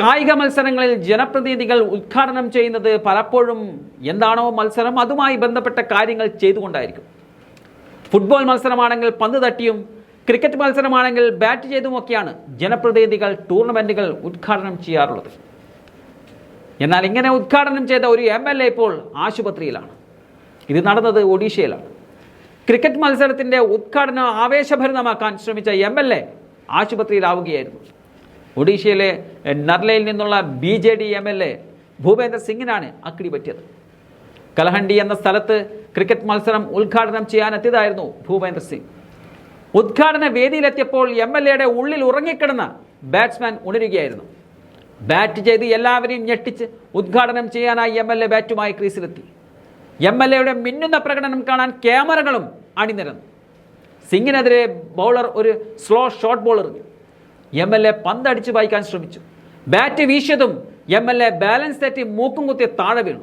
കായിക മത്സരങ്ങളിൽ ജനപ്രതിനിധികൾ ഉദ്ഘാടനം ചെയ്യുന്നത് പലപ്പോഴും എന്താണോ മത്സരം അതുമായി ബന്ധപ്പെട്ട കാര്യങ്ങൾ ചെയ്തുകൊണ്ടായിരിക്കും. ഫുട്ബോൾ മത്സരമാണെങ്കിൽ പന്ത് തട്ടിയും ക്രിക്കറ്റ് മത്സരമാണെങ്കിൽ ബാറ്റ് ചെയ്തുമൊക്കെയാണ് ജനപ്രതിനിധികൾ ടൂർണമെന്റുകൾ ഉദ്ഘാടനം ചെയ്യാറുള്ളത്. എന്നാൽ ഇങ്ങനെ ഉദ്ഘാടനം ചെയ്ത ഒരു എം എൽ എ ഇപ്പോൾ ആശുപത്രിയിലാണ്. ഇത് നടന്നത് ഒഡീഷയിലാണ്. ക്രിക്കറ്റ് മത്സരത്തിന്റെ ഉദ്ഘാടനം ആവേശഭരിതമാക്കാൻ ശ്രമിച്ച എം എൽ എ ആശുപത്രിയിലാവുകയായിരുന്നു. ഒഡീഷയിലെ നർലയിൽ നിന്നുള്ള B J D M L A Bhupendra സിംഗിനാണ് അക്കിടി പറ്റിയത്. കലഹണ്ടി എന്ന സ്ഥലത്ത് ക്രിക്കറ്റ് മത്സരം ഉദ്ഘാടനം ചെയ്യാനെത്തിയതായിരുന്നു ഭൂപേന്ദ്ര സിംഗ്. ഉദ്ഘാടന വേദിയിലെത്തിയപ്പോൾ എം എൽ എയുടെ ഉള്ളിൽ ഉറങ്ങിക്കിടന്ന ബാറ്റ്സ്മാൻ ഉണരുകയായിരുന്നു. ബാറ്റ് ചെയ്ത് എല്ലാവരെയും ഞെട്ടിച്ച് ഉദ്ഘാടനം ചെയ്യാനായി എം എൽ എ ബാറ്റുമായി ക്രീസിലെത്തി. എം എൽ എയുടെ മിന്നുന്ന പ്രകടനം കാണാൻ ക്യാമറകളും അണിനിരന്നു. സിംഗിനെതിരെ ബൗളർ ഒരു സ്ലോ ഷോട്ട് ബോൾ എറിഞ്ഞു എം എൽ എ പന്തടിച്ച് വായിക്കാൻ ശ്രമിച്ചു. ബാറ്റ് വീശിയതും എം എൽ എ ബാലൻസ് തെറ്റി മൂക്കും കുത്തി താഴെ വീണു.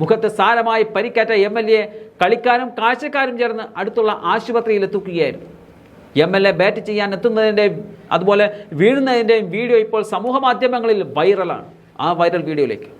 മുഖത്ത് സാരമായി പരിക്കേറ്റ എം എൽ എ കളിക്കാരും കാഴ്ചക്കാരും ചേർന്ന് അടുത്തുള്ള ആശുപത്രിയിൽ എത്തിക്കുകയായിരുന്നു. എം എൽ എ ബാറ്റ് ചെയ്യാൻ എത്തുന്നതിന്റെയും അതുപോലെ വീഴുന്നതിന്റെയും വീഡിയോ ഇപ്പോൾ സമൂഹ മാധ്യമങ്ങളിൽ വൈറലാണ് ആ വൈറൽ വീഡിയോയിലേക്ക്